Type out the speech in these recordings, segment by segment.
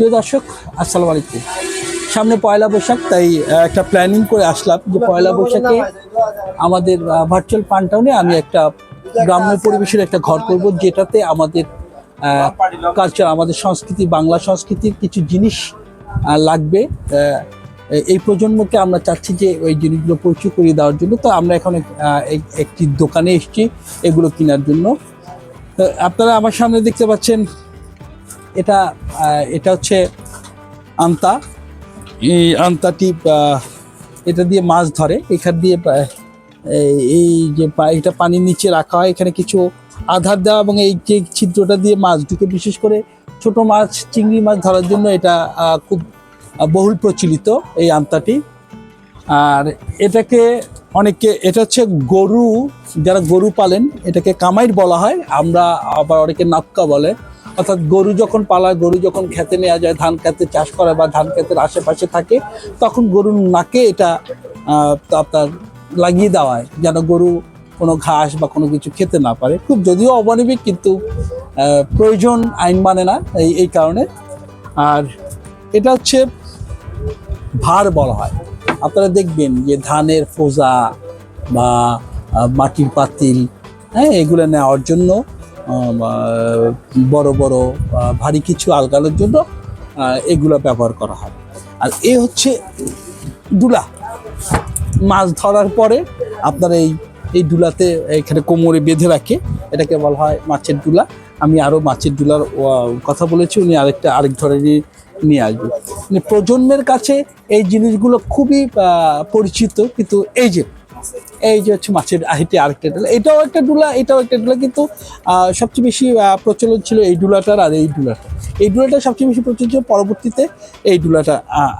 প্রিয় দর্শক, আসসালামু আলাইকুম। সামনে পয়লা বৈশাখ, তাই একটা প্ল্যানিং করে আসলাম যে পয়লা বৈশাখে আমাদের ভার্চুয়াল পানটাউনে আমি একটা গ্রাম্য পরিবেশের একটা ঘর করব, যেটাতে আমাদের কালচার আমাদের সংস্কৃতি, বাংলা সংস্কৃতির কিছু জিনিস লাগবে। এই প্রজন্মকে আমরা চাচ্ছি যে ওই জিনিসগুলো পরিচয় করিয়ে দেওয়ার জন্য। তো আমরা এখন এক- একটি দোকানে এসেছি এগুলো কেনার জন্য। আপনারা আমার সামনে দেখতে পাচ্ছেন এটা এটা হচ্ছে আন্তা। এই আন্তাটি এটা দিয়ে মাছ ধরে। এখান দিয়ে এই- যে এটা পানির নিচে রাখা হয়। এখানে কিছু আধার দেওয়া এবং এই যে ছিদ্রটা দিয়ে মাছ ঢুকে বিশেষ করে ছোট মাছ, চিংড়ি মাছ ধরার জন্য এটা খুব বহুল প্রচলিত এই আন্তাটি। আর এটাকে অনেকে, এটা হচ্ছে গরু, যারা গরু পালেন, এটাকে কামাইর বলা হয়। আমরা আবার অনেকে নাক্কা বলে। অর্থাৎ গরু যখন পালায়, গরু যখন খেতে নেওয়া যায়, ধান খেতে চাষ করে বা ধান খেতের আশেপাশে থাকে, তখন গরুর নাকে এটা আপনার লাগিয়ে দেওয়া হয়, যেন গরু কোনো ঘাস বা কোনো কিছু খেতে না পারে। খুব যদিও অমানবিক কিন্তু প্রয়োজন আইন মানে না, এই এই কারণে। আর এটা হচ্ছে ভার বলা হয়। আপনারা দেখবেন যে ধানের ফোজা বা মাটির পাতিল হ্যাঁ এগুলো নেওয়ার জন্য বড় বড় ভারী কিছু আলগানোর জন্য এগুলো ব্যবহার করা হয়। আর এ হচ্ছে ডুলা মাছ ধরার পরে আপনার এই এই ডুলাতে এখানে কোমরে বেঁধে রাখে। এটাকে বলা হয় মাছের ডুলা আমি আরও মাছের ডুলার কথা বলেছি, উনি আরেকটা, আরেক ধরনের নিয়ে আসবে। মানে প্রজন্মের কাছে এই জিনিসগুলো খুবই পরিচিত, কিন্তু এই যে এই যে হচ্ছে মাছের আহিটি আরেকটা ডুলা, এটাও একটা ডুলা, এটাও একটা ডুলা, কিন্তু সবচেয়ে বেশি প্রচলন ছিল এই ডুলাটার আর এই ডুলাটা। এই ডুলাটা সবচেয়ে বেশি প্রচলন ছিল, পরবর্তীতে এই ডুলাটা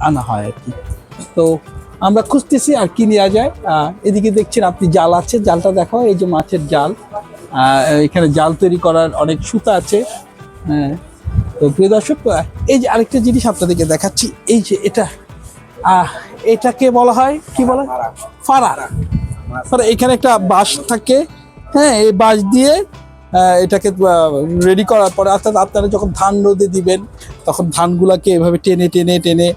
আনা হয় আর কি। তো, আমরা খুঁজতেছি আর কি নেওয়া যায়। এদিকে দেখছেন আপনি জাল আছে, জালটা দেখো, এই যে মাছের জাল। এখানে জাল তৈরি করার অনেক সুতা আছে। হ্যাঁ তো প্রিয় দর্শক এই যে আরেকটা জিনিস আপনাদেরকে দেখাচ্ছি, এই যে এটা এটাকে বলা হয়, কি বলা? হয় ফাড়া ফাড়া এখানে একটা বাঁশ থাকে হ্যাঁ এই বাঁশ দিয়ে এটাকে রেডি করার পরে অর্থাৎ আপনারা যখন ধান রোদে দিবেন, তখন ধানগুলাকে এভাবে টেনে টেনে টেনে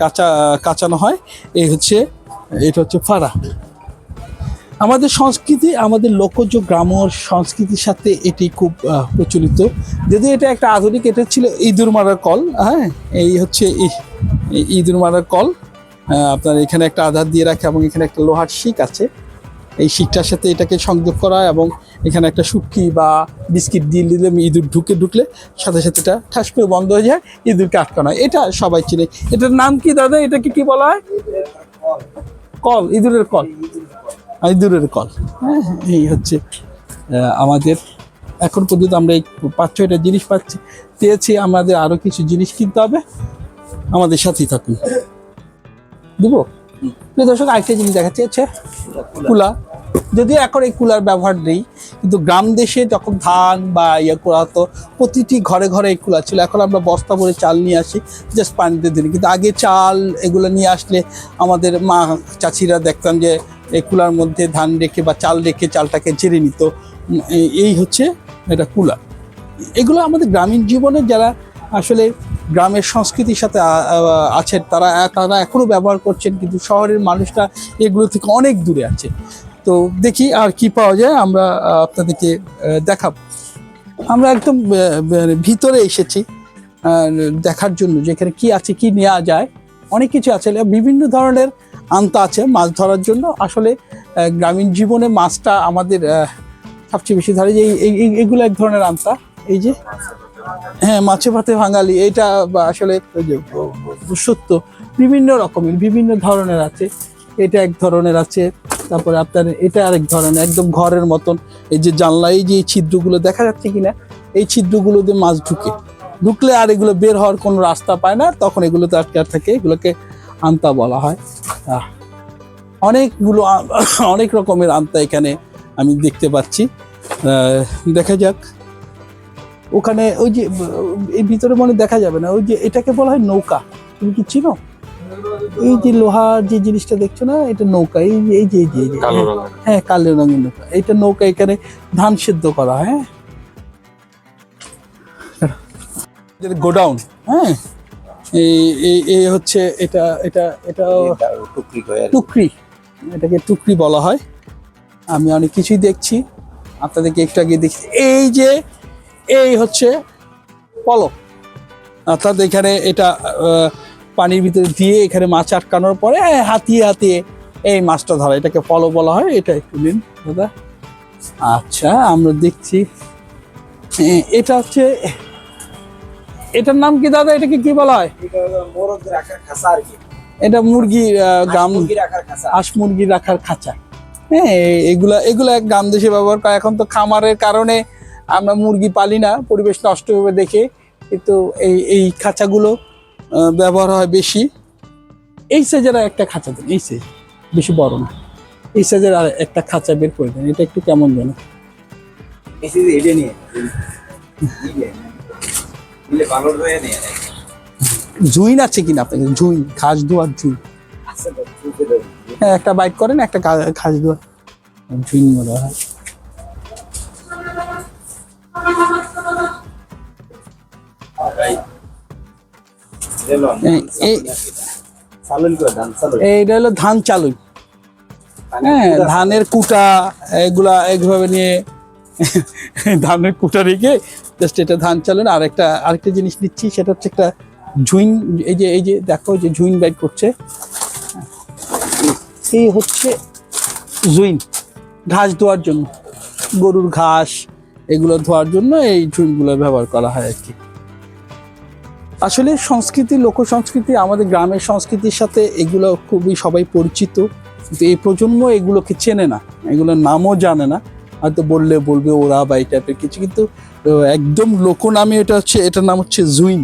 কাঁচা, কাঁচানো হয়। এই হচ্ছে, এটা হচ্ছে ফাড়া। আমাদের সংস্কৃতি, আমাদের লোকজ গ্রাম্য সংস্কৃতির সাথে এটি খুব প্রচলিত। যদি এটা একটা আধুনিক, এটা ছিল ইঁদুর মারার কল হ্যাঁ এই হচ্ছে ইঁদুর মারার কল। আপনার এখানে একটা আধার দিয়ে রাখে এবং এখানে একটা লোহার শিক আছে। এই শিকটার সাথে এটাকে সংযোগ করা এবং এখানে একটা শুটকি বা বিস্কিট দিয়ে দিলে ইঁদুর ঢুকে ঢুকলে সাথে সাথে এটা ঠাস করে বন্ধ হয়ে যায়, ইঁদুরকে আটকানো হয়। এটা সবাই চিনে। এটার নাম কি দাদা? এটাকে কি বলা হয়? কল, ইঁদুরের কল। ইঁদুরের কল। হ্যাঁ এই হচ্ছে আমাদের। এখন পর্যন্ত আমরা এই পাঁচ ছয়টা জিনিস পাচ্ছি, পেয়েছি। আমাদের আরও কিছু জিনিস কিনতে হবে। আমাদের সাথেই থাকুন। দিব। প্রিয় দর্শক, আরেকটা জিনিস দেখাচ্ছি হচ্ছে কুলা যদিও এখন এই কুলার ব্যবহার নেই, কিন্তু গ্রাম দেশে যখন ধান বা ইয়ে করা হতো, প্রতিটি ঘরে ঘরে এই কুলা ছিল। এখন আমরা বস্তা ভরে চাল নিয়ে আসি জাস্ট পানিতে দিন কিন্তু আগে চাল এগুলো নিয়ে আসলে আমাদের মা চাচিরা দেখতাম যে এই কুলার মধ্যে ধান রেখে বা চাল রেখে চালটাকে ঝেড়ে নিত। এই হচ্ছে এটা কুলা এগুলো আমাদের গ্রামীণ জীবনে যারা আসলে গ্রামের সংস্কৃতির সাথে আছেন। তারা তারা এখনও ব্যবহার করছেন, কিন্তু শহরের মানুষরা এগুলো থেকে অনেক দূরে আছে। তো দেখি আর কি পাওয়া যায়, আমরা আপনাদেরকে দেখাবো। আমরা একদম ভিতরে এসেছি দেখার জন্য যেখানে কি আছে, কি নেওয়া যায়। অনেক কিছু আছে বিভিন্ন ধরনের আনতা আছে মাছ ধরার জন্য। আসলে গ্রামীণ জীবনে মাছটা আমাদের সবচেয়ে বেশি ধরে যে এই- এই- এই- এগুলো এক ধরনের আনতা। এই যে হ্যাঁ মাছে ভাতে বাঙালি এটা আসলে সত্য। বিভিন্ন রকমের, বিভিন্ন ধরনের আছে। এটা এক ধরনের আছে, তারপরে আপনার এটা আরেক ধরনের, একদম ঘরের মতন। এই যে জানলা, এই যে ছিদ্রগুলো দেখা যাচ্ছে কিনা? এই ছিদ্রগুলো দিয়ে মাছ ঢুকে। ঢুকলে আর এগুলো বের হওয়ার কোনো রাস্তা পায় না, তখন এগুলোতে আটকে থাকে, এগুলোকে আন্তা বলা হয়। অনেকগুলো অনেক রকমের আন্তা এখানে আমি দেখতে পাচ্ছি। দেখা যাক। ওখানে ওই যে এই ভিতরে মনে দেখা যাবে না ওই যে এটাকে বলা হয় নৌকা। তুমি কি চিনো? এই যে লোহার যে জিনিসটা দেখছ না এটা নৌকা এই যে এই যে এই যে হ্যাঁ, হ্যাঁ কালো রঙের নৌকা। এটা নৌকা এখানে ধান সিদ্ধ করা হয়? গোডাউন হ্যাঁ? এই এই- হচ্ছে এটা এটা এটা টুকরি। টুকরি এটাকে টুকরি বলা হয়। আমি অনেক কিছুই দেখছি। আপনাদেরকে একটু আগে দেখছি এই যে এই হচ্ছে পলক। অর্থাৎ এখানে এটা পানির ভিতরে দিয়ে এখানে মাছ আটকানোর পরে এই হাতিয়ে হাতিয়ে এই মাছটা ধরা। এটাকে পলো বলা হয় এটা একটু নিন দাদা। আচ্ছা আমরা দেখছি। এটা হচ্ছে এটার নাম কি দাদা? এটাকে কি বলা হয়? এটা মোরগ গ্রাম হাঁস মুরগি রাখার খাঁচা। হ্যাঁ এগুলা এগুলা গ্রাম দেশে ব্যবহার করে। এখন তো খামারের কারণে আমরা মুরগি পালি না পরিবেশ নষ্ট হবে দেখে। কিন্তু এই এই খাঁচাগুলো ব্যবহার হয় বেশি। এই সাইজের একটা খাঁচা দেন এই সাইজ। বেশি বড় না। এই সাইজের আর একটা খাঁচা বের করে দেন এটা একটু কেমন যেন। জুইন আছে কিনা আপনাদের জুইন ঘাস দোয়ার জুইন। হ্যাঁ একটা বাইট করেন একটা ঘাস দোয়ার জুইন বলা হয়। এইটা হলো ধান চালু। হ্যাঁ ধানের কুটা এগুলা এইভাবে নিয়ে ধানের কুটা রেখে জাস্ট এটা ধান চালান আর একটা আরেকটা জিনিস নিচ্ছি সেটা হচ্ছে একটা ঝুইন এই যে এই যে দেখো যে ঝুইন বাইট করছে। এই হচ্ছে জুইন ঘাস ধোয়ার জন্য গরুর ঘাস এগুলো ধোয়ার জন্য এই ঝুইনগুলো ব্যবহার করা হয় আর কি। আসলে সংস্কৃতি লোক সংস্কৃতি আমাদের গ্রামের সংস্কৃতির সাথে এগুলো খুবই সবাই পরিচিত। কিন্তু এই প্রজন্ম এগুলোকে চেনে না এগুলোর নামও জানে না। হয়তো বললে বলবে ওরা বা এই টাইপের কিছু কিন্তু একদম লোকনামে এটা হচ্ছে এটার নাম হচ্ছে জুইন।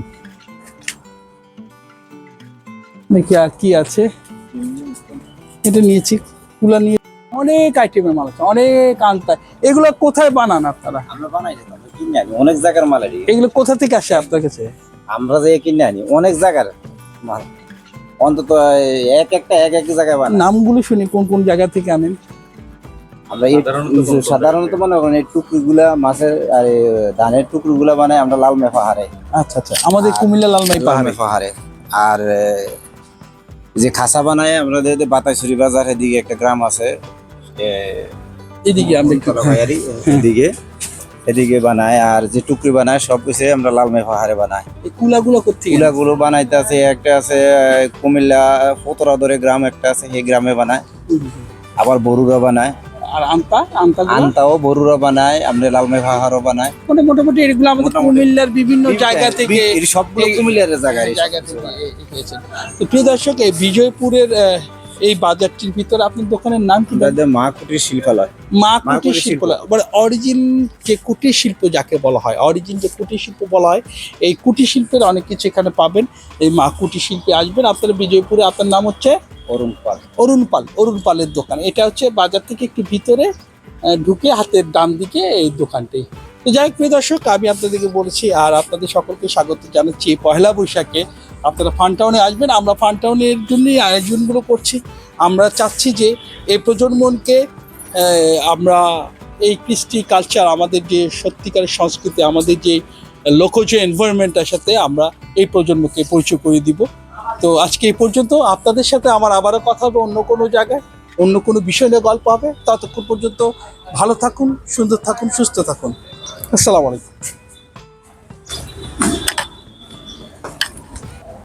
দেখি আর কি আছে। এটা নিয়েছি কুলা নিয়ে অনেক আইটেমের মাল আছে অনেক আনতা। এগুলো কোথায় বানান আপনারা? আমরা বানাই অনেক জায়গার মাল এগুলো কোথা থেকে আসে আপনার কাছে? আমরা যে কিনে আনি অনেক জায়গার মাল। অন্তত এক একটা এক এক জায়গায় বানাই। নামগুলো শুনি কোন কোন জায়গা থেকে আনেন? আমরা এই সাধারণত মনে করেন এই টুকরিগুলা মাছের আর এই ধানের টুকরিগুলা বানাই আমরা লাল মে পাহাড়ে। আচ্ছা আচ্ছা আমাদের কুমিল্লা লালমাই পাহাড়ে। পাহাড়ে। আর যে খাসা বানায় আমরা যে বাতাসুরি বাজার এদিকে একটা গ্রাম আছে এ, এদিকে আমরা একটু- কলাবাড়ি, এদিকে। এদিকে বানায় আর যে টুকরি বানায় সব কিছু আমরা লালমাই পাহাড়ে বানাই। কুলাগুলো কোথেকে গুলো বানাইতে আছে একটা আছে কুমিল্লা ফতরাদরে গ্রাম একটা আছে সেই গ্রামে বানায়। আবার বরুরা বানায়। আর আমতা আমতাগুলো আনতাও বরুরা বানায় আমরা লালমাই পাহাড়ও বানায় মানে মোটামুটি এগুলো আমাদের কুমিল্লার বিভিন্ন জায়গা থেকে সবগুলো কুমিল্লার জায়গায় জায়গা থেকে এ- এ- হয়েছে। তো প্রিয় দর্শক এই বিজয়পুরের এই বাজারটির ভিতরে আপনার দোকানের নাম কি? আমাদের মা কুটির শিল্পালয়। মা কুটির কুটির শিল্প। মানে অরিজিন যে কুটির শিল্প যাকে বলা হয় অরিজিন যে কুটির শিল্প বলা হয় এই কুটির শিল্পের অনেক কিছু এখানে পাবেন। এই মা কুটির শিল্পে আসবেন। আপনার বিজয়পুরে আপনার নাম হচ্ছে অরুণ পাল। অরুণ পাল অরুণ পালের দোকান। এটা হচ্ছে বাজার থেকে একটু ভিতরে ঢুকে হাতের ডান দিকে এই দোকানটি। তো যাই হোক, প্রিয় দর্শক, আমি আপনাদেরকে বলেছি আর আপনাদের সকলকে স্বাগত জানাচ্ছি পয়লা বৈশাখে। আপনারা ফান টাউনে আসবেন, আমরা ফান টাউনের জন্যই আয়োজনগুলো করছি। আমরা চাচ্ছি যে এই প্রজন্মকে আমরা এই কৃষ্টি কালচার আমাদের যে সত্যিকারের সংস্কৃতি, আমাদের যে লোকজ এনভায়রনমেন্টের সাথে আমরা এই প্রজন্মকে পরিচয় করে দিব। তো আজকে এই পর্যন্ত, আপনাদের সাথে আমার আবারও কথা হবে অন্য কোনো জায়গায়, অন্য কোনো বিষয় নিয়ে গল্প হবে। ততক্ষণ পর্যন্ত ভালো থাকুন, সুন্দর থাকুন, সুস্থ থাকুন। আসসালামু আলাইকুম।